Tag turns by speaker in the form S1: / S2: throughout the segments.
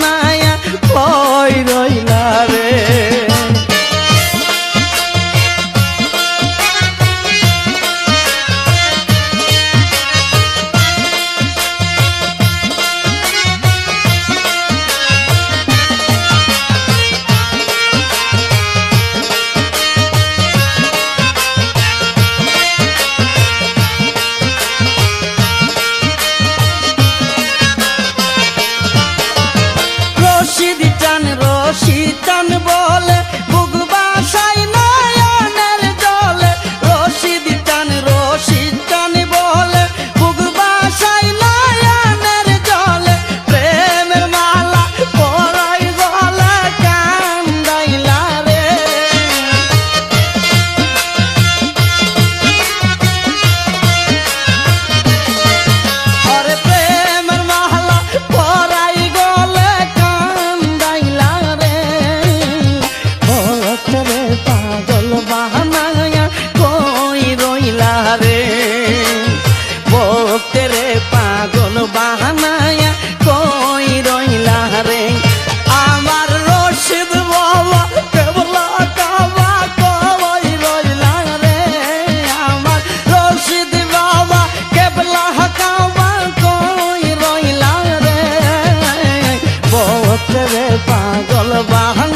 S1: বানায়া কই রইলা রে? রে পাগল বাহানায়া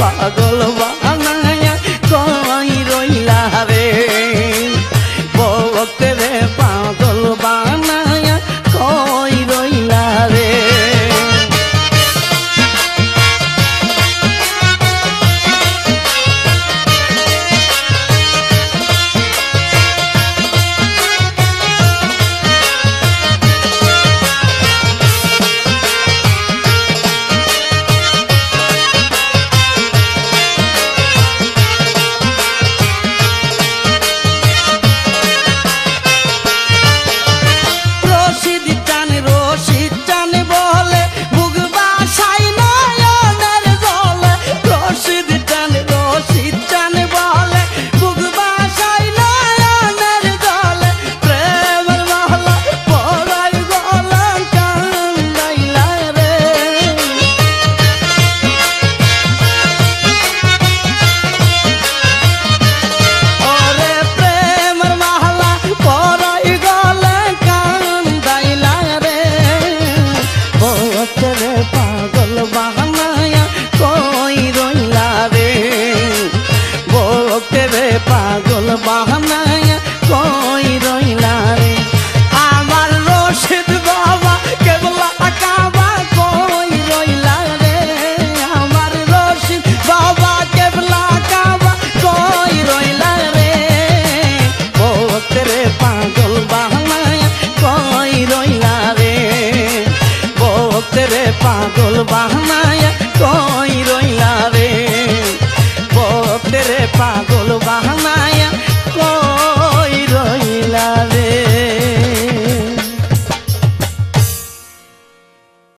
S1: পাগল পথরে পাগল বাহানায়া কই রইলা রে? পথরে পাগল বাহানা